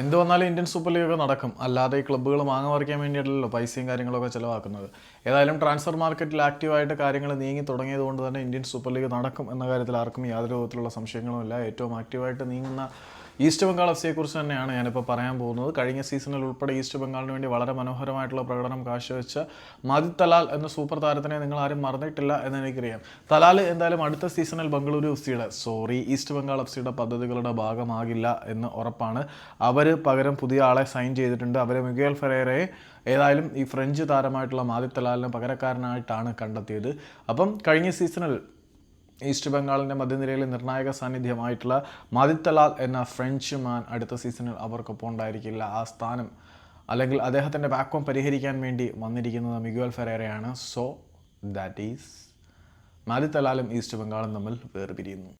എന്ത് വന്നാലും Indian super league ഒക്കെ നടക്കും. അല്ലാതെ ഈ ക്ലബ്ബുകൾ മാങ്ങ പറിക്കാൻ വേണ്ടിയിട്ടല്ലോ പൈസയും കാര്യങ്ങളൊക്കെ ചിലവാക്കുന്നത്. ഏതായാലും ട്രാൻസ്ഫർ മാർക്കറ്റിൽ ആക്റ്റീവായിട്ട് കാര്യങ്ങൾ നീങ്ങി തുടങ്ങിയത് കൊണ്ട് തന്നെ ഇന്ത്യൻ സൂപ്പർ ലീഗ് നടക്കും എന്ന കാര്യത്തിൽ ആർക്കും യാതൊരു വിധത്തിലുള്ള സംശയങ്ങളുമില്ല ഏറ്റവും ആക്റ്റീവായിട്ട് നീങ്ങുന്ന ഈസ്റ്റ് ബംഗാൾ എഫ് സിയെ കുറിച്ച് തന്നെയാണ് ഞാനിപ്പോൾ പറയാൻ പോകുന്നത്. കഴിഞ്ഞ സീസണിൽ ഉൾപ്പെടെ ഈസ്റ്റ് ബംഗാളിന് വേണ്ടി വളരെ മനോഹരമായിട്ടുള്ള പ്രകടനം കാഴ്ചവെച്ച മാദി തലാൽ എന്ന സൂപ്പർ താരത്തിനെ നിങ്ങൾ ആരും മറന്നിട്ടില്ല എന്ന് എനിക്കറിയാം. തലാൽ എന്തായാലും അടുത്ത സീസണിൽ ബംഗളൂരു എഫ് സിയുടെ സോറി ഈസ്റ്റ് ബംഗാൾ എഫ് സിയുടെ പദ്ധതികളുടെ ഭാഗമാകില്ല എന്ന് ഉറപ്പാണ്. അവർ പകരം പുതിയ ആളെ സൈൻ ചെയ്തിട്ടുണ്ട്. അവരെ മിഗേൽ ഫെറേറയെ ഏതായാലും ഈ ഫ്രഞ്ച് താരമായിട്ടുള്ള തലാലിന് പകരക്കാരനായിട്ടാണ് കണ്ടെത്തിയത്. അപ്പം കഴിഞ്ഞ സീസണിൽ ഈസ്റ്റ് ബംഗാളിന്റെ മധ്യനിരയിൽ നിർണായക സാന്നിധ്യമായിട്ടുള്ള മതിത്തലാൽ എന്ന ഫ്രഞ്ച് മാൻ അടുത്ത സീസണിൽ അവർക്കൊപ്പം ഉണ്ടായിരിക്കില്ല. ആ സ്ഥാനം അല്ലെങ്കിൽ അദ്ദേഹത്തിന്റെ വാക്വം പരിഹരിക്കാൻ വേണ്ടി വന്നിരിക്കുന്നത് മിഗുവൽ ഫെറേറയാണ് സോ ദാറ്റ് ഈസ് മാദിത്തലാലും ഈസ്റ്റ് ബംഗാളും തമ്മിൽ വേർപിരിയുന്നു.